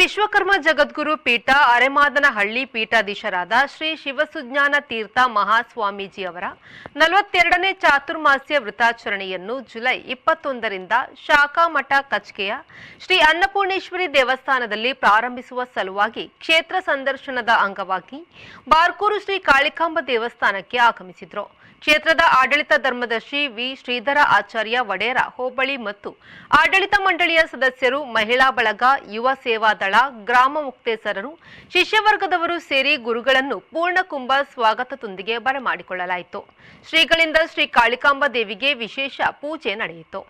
ವಿಶ್ವಕರ್ಮ ಜಗದ್ಗುರು ಪೀಠ ಅರೆಮಾದನಹಳ್ಳಿ ಪೀಠಾಧೀಶರಾದ ಶ್ರೀ ಶಿವಸುಜ್ಞಾನ ತೀರ್ಥ ಮಹಾಸ್ವಾಮೀಜಿ ಅವರ ನಲವತ್ತೆರಡನೇ ಚಾತುರ್ಮಾಸ್ಯ ವೃತಾಚರಣೆಯನ್ನು ಜುಲೈ ಇಪ್ಪತ್ತೊಂದರಿಂದ ಶಾಖಾಮಠ ಕಚ್ಕೆಯ ಶ್ರೀ ಅನ್ನಪೂರ್ಣೇಶ್ವರಿ ದೇವಸ್ಥಾನದಲ್ಲಿ ಪ್ರಾರಂಭಿಸುವ ಸಲುವಾಗಿ ಕ್ಷೇತ್ರ ಸಂದರ್ಶನದ ಅಂಗವಾಗಿ ಬಾರ್ಕೂರು ಶ್ರೀ ಕಾಳಿಕಾಂಬ ದೇವಸ್ಥಾನಕ್ಕೆ ಆಗಮಿಸಿದ್ರು. ಕ್ಷೇತ್ರದ ಆಡಳಿತ ಧರ್ಮದರ್ಶಿ ವಿ. ಶ್ರೀಧರ ಆಚಾರ್ಯ ವಡೇರ ಹೋಬಳಿ ಮತ್ತು ಆಡಳಿತ ಮಂಡಳಿಯ ಸದಸ್ಯರು ಮಹಿಳಾ ಬಳಗ, ಯುವ ಸೇವಾದಳ ಗ್ರಾಮ ಮುಕ್ತೇಸರರು, ಶಿಷ್ಯವರ್ಗದವರು ಸೇರಿ ಗುರುಗಳನ್ನು ಪೂರ್ಣಕುಂಭ ಸ್ವಾಗತದೊಂದಿಗೆ ಬರಮಾಡಿಕೊಳ್ಳಲಾಯಿತು ಶ್ರೀಗಳಿಂದ ಶ್ರೀ ಕಾಳಿಕಾಂಬ ದೇವಿಗೆ ವಿಶೇಷ ಪೂಜೆ ನಡೆಯಿತು.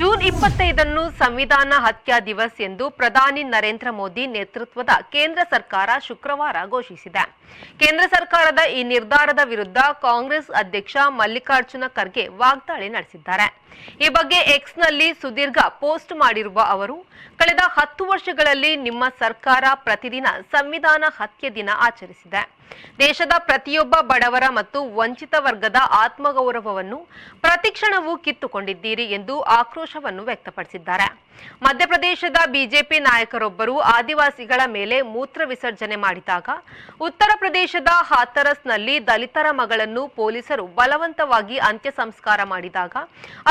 ಜೂನ್ ಇಪ್ಪತ್ತೈದನ್ನು ಸಂವಿಧಾನ ಹತ್ಯಾ ದಿವಸ್ ಎಂದು ಪ್ರಧಾನಿ ನರೇಂದ್ರ ಮೋದಿ ನೇತೃತ್ವದ ಕೇಂದ್ರ ಸರ್ಕಾರ ಶುಕ್ರವಾರ ಘೋಷಿಸಿದೆ. ಕೇಂದ್ರ ಸರ್ಕಾರದ ಈ ನಿರ್ಧಾರದ ವಿರುದ್ಧ ಕಾಂಗ್ರೆಸ್ ಅಧ್ಯಕ್ಷ ಮಲ್ಲಿಕಾರ್ಜುನ ಖರ್ಗೆ ವಾಗ್ದಾಳಿ ನಡೆಸಿದ್ದಾರೆ. ಈ ಬಗ್ಗೆ ಎಕ್ಸ್ನಲ್ಲಿ ಸುದೀರ್ಘ ಪೋಸ್ಟ್ ಮಾಡಿರುವ ಅವರು, ಕಳೆದ ಹತ್ತು ವರ್ಷಗಳಲ್ಲಿ ನಿಮ್ಮ ಸರ್ಕಾರ ಪ್ರತಿದಿನ ಸಂವಿಧಾನ ಹತ್ಯೆ ದಿನ ಆಚರಿಸಿದೆ. ದೇಶದ ಪ್ರತಿಯೊಬ್ಬ ಬಡವರ ಮತ್ತು ವಂಚಿತ ವರ್ಗದ ಆತ್ಮಗೌರವವನ್ನು ಪ್ರತಿಕ್ಷಣವೂ ಕಿತ್ತುಕೊಂಡಿದ್ದೀರಿ ಎಂದು ಆಕ್ರೋಶವನ್ನು ವ್ಯಕ್ತಪಡಿಸಿದ್ದಾರೆ. ಮಧ್ಯಪ್ರದೇಶದ ಬಿಜೆಪಿ ನಾಯಕರೊಬ್ಬರು ಆದಿವಾಸಿಗಳ ಮೇಲೆ ಮೂತ್ರ ವಿಸರ್ಜನೆ ಮಾಡಿದಾಗ, ಉತ್ತರ ಪ್ರದೇಶದ ಹಾಥರಸ್ನಲ್ಲಿ ದಲಿತರ ಮಗಳನ್ನು ಪೊಲೀಸರು ಬಲವಂತವಾಗಿ ಅಂತ್ಯ ಸಂಸ್ಕಾರ ಮಾಡಿದಾಗ,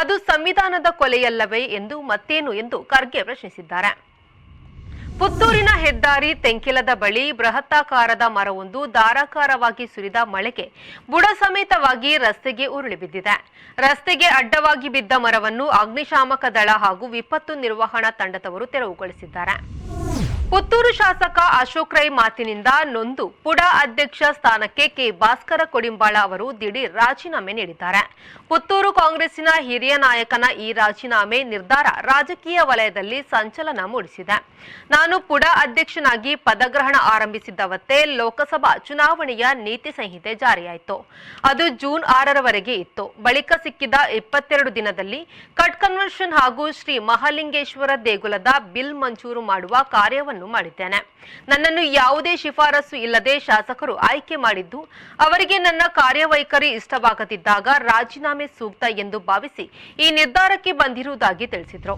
ಅದು ಸಂವಿಧಾನದ ಕೊಲೆಯಲ್ಲವೇ ಎಂದು ಮತ್ತೇನು ಎಂದು ಖರ್ಗೆ ಪ್ರಶ್ನಿಸಿದ್ದಾರೆ. ಪುತ್ತೂರಿನ ಹೆದ್ದಾರಿ ತೆಂಕಿಲದ ಬಳಿ ಬೃಹತ್ತಾಕಾರದ ಮರವೊಂದು ಧಾರಾಕಾರವಾಗಿ ಸುರಿದ ಮಳೆಗೆ ಬುಡ ಸಮೇತವಾಗಿ ರಸ್ತೆಗೆ ಉರುಳಿ ಬಿದ್ದಿದೆ. ರಸ್ತೆಗೆ ಅಡ್ಡವಾಗಿ ಬಿದ್ದ ಮರವನ್ನು ಅಗ್ನಿಶಾಮಕ ದಳ ಹಾಗೂ ವಿಪತ್ತು ನಿರ್ವಹಣಾ ತಂಡದವರು ತೆರವುಗೊಳಿಸಿದ್ದಾರೆ. ಪುತ್ತೂರು ಶಾಸಕ ಅಶೋಕ್ ರೈ ಮಾತಿನಿಂದ ನೊಂದು ಪುಡ ಅಧ್ಯಕ್ಷ ಸ್ಥಾನಕ್ಕೆ ಕೆ ಭಾಸ್ಕರ ಕೊಡಿಂಬಾಳ ಅವರು ದಿಢೀರ್ ರಾಜೀನಾಮೆ ನೀಡಿದ್ದಾರೆ. ಪುತ್ತೂರು ಕಾಂಗ್ರೆಸ್ಸಿನ ಹಿರಿಯ ನಾಯಕನ ಈ ರಾಜೀನಾಮೆ ನಿರ್ಧಾರ ರಾಜಕೀಯ ವಲಯದಲ್ಲಿ ಸಂಚಲನ ಮೂಡಿಸಿದೆ. ನಾನು ಪುಡ ಅಧ್ಯಕ್ಷನಾಗಿ ಪದಗ್ರಹಣ ಆರಂಭಿಸಿದ್ದವತ್ತೇ ಲೋಕಸಭಾ ಚುನಾವಣೆಯ ನೀತಿ ಸಂಹಿತೆ ಜಾರಿಯಾಯಿತು. ಅದು ಜೂನ್ ಆರರವರೆಗೆ ಇತ್ತು. ಬಳಿಕ ಸಿಕ್ಕಿದ ಇಪ್ಪತ್ತೆರಡು ದಿನದಲ್ಲಿ ಕಟ್ ಕನ್ವೆನ್ಷನ್ ಹಾಗೂ ಶ್ರೀ ಮಹಾಲಿಂಗೇಶ್ವರ ದೇಗುಲದ ಬಿಲ್ ಮಂಜೂರು ಮಾಡುವ ಕಾರ್ಯವನ್ನು ಮಾಡಿದ್ದೇನೆ. ನನ್ನನ್ನು ಯಾವುದೇ ಶಿಫಾರಸು ಇಲ್ಲದೆ ಶಾಸಕರು ಆಯ್ಕೆ ಮಾಡಿದ್ದು, ಅವರಿಗೆ ನನ್ನ ಕಾರ್ಯವೈಖರಿ ಇಷ್ಟವಾಗದಿದ್ದಾಗ ರಾಜೀನಾಮೆ ಸೂಕ್ತ ಎಂದು ಭಾವಿಸಿ ಈ ನಿರ್ಧಾರಕ್ಕೆ ಬಂದಿರುವುದಾಗಿ ತಿಳಿಸಿದರು.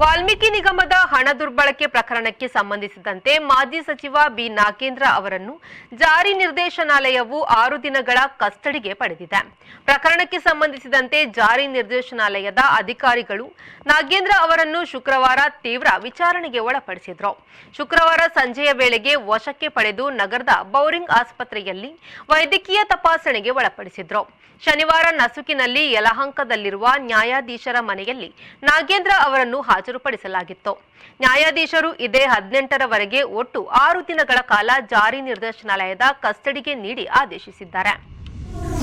ವಾಲ್ಮೀಕಿ ನಿಗಮದ ಹಣ ದುರ್ಬಳಕೆ ಪ್ರಕರಣಕ್ಕೆ ಸಂಬಂಧಿಸಿದಂತೆ ಮಾಜಿ ಸಚಿವ ಬಿ. ನಾಗೇಂದ್ರ ಅವರನ್ನು ಜಾರಿ ನಿರ್ದೇಶನಾಲಯವು ಆರು ದಿನಗಳ ಕಸ್ಟಡಿಗೆ ಪಡೆದಿದೆ. ಪ್ರಕರಣಕ್ಕೆ ಸಂಬಂಧಿಸಿದಂತೆ ಜಾರಿ ನಿರ್ದೇಶನಾಲಯದ ಅಧಿಕಾರಿಗಳು ನಾಗೇಂದ್ರ ಅವರನ್ನು ಶುಕ್ರವಾರ ತೀವ್ರ ವಿಚಾರಣೆಗೆ ಒಳಪಡಿಸಿದ್ರು. ಶುಕ್ರವಾರ ಸಂಜೆಯ ವೇಳೆಗೆ ವಶಕ್ಕೆ ಪಡೆದು ನಗರದ ಬೌರಿಂಗ್ ಆಸ್ಪತ್ರೆಯಲ್ಲಿ ವೈದ್ಯಕೀಯ ತಪಾಸಣೆಗೆ ಒಳಪಡಿಸಿದ್ರು. ಶನಿವಾರ ನಸುಕಿನಲ್ಲಿ ಯಲಹಂಕದಲ್ಲಿರುವ ನ್ಯಾಯಾಧೀಶರ ಮನೆಯಲ್ಲಿ ನಾಗೇಂದ್ರ ಅವರನ್ನು ಹಾಜರುಪಡಿಸಲಾಗಿತ್ತು. ನ್ಯಾಯಾಧೀಶರು ಇದೇ ಹದಿನೆಂಟರವರೆಗೆ ಒಟ್ಟು ಆರು ದಿನಗಳ ಕಾಲ ಜಾರಿ ನಿರ್ದೇಶನಾಲಯದ ಕಸ್ಟಡಿಗೆ ನೀಡಿ ಆದೇಶಿಸಿದ್ದಾರೆ.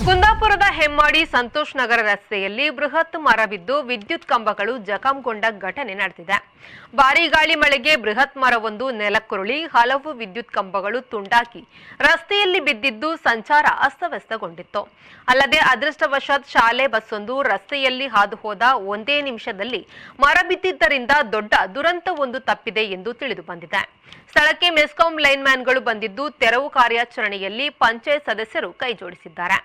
ಕುಂದಾಪುರದ ಹೆಮ್ಮಾಡಿ ಸಂತೋಷ್ ನಗರ ರಸ್ತೆಯಲ್ಲಿ ಬೃಹತ್ ಮರ ಬಿದ್ದು ವಿದ್ಯುತ್ ಕಂಬಗಳು ಜಖಂಗೊಂಡ ಘಟನೆ ನಡೆದಿದೆ. ಭಾರೀ ಗಾಳಿ ಮಳೆಗೆ ಬೃಹತ್ ಮರವೊಂದು ನೆಲಕ್ಕುರುಳಿ ಹಲವು ವಿದ್ಯುತ್ ಕಂಬಗಳು ತುಂಡಾಕಿ ರಸ್ತೆಯಲ್ಲಿ ಬಿದ್ದಿದ್ದು ಸಂಚಾರ ಅಸ್ತವ್ಯಸ್ತಗೊಂಡಿತ್ತು. ಅಲ್ಲದೆ ಅದೃಷ್ಟವಶಾತ್ ಶಾಲೆ ಬಸ್ಸೊಂದು ರಸ್ತೆಯಲ್ಲಿ ಹಾದು ಹೋದ ಒಂದೇ ನಿಮಿಷದಲ್ಲಿ ಮರ ಬಿದ್ದಿದ್ದರಿಂದ ದೊಡ್ಡ ದುರಂತವೊಂದು ತಪ್ಪಿದೆ ಎಂದು ತಿಳಿದು ಬಂದಿದೆ. ಸ್ಥಳಕ್ಕೆ ಮೆಸ್ಕಾಂ ಲೈನ್ಮ್ಯಾನ್ಗಳು ಬಂದಿದ್ದು ತೆರವು ಕಾರ್ಯಾಚರಣೆಯಲ್ಲಿ ಪಂಚಾಯತ್ ಸದಸ್ಯರು ಕೈಜೋಡಿಸಿದ್ದಾರೆ.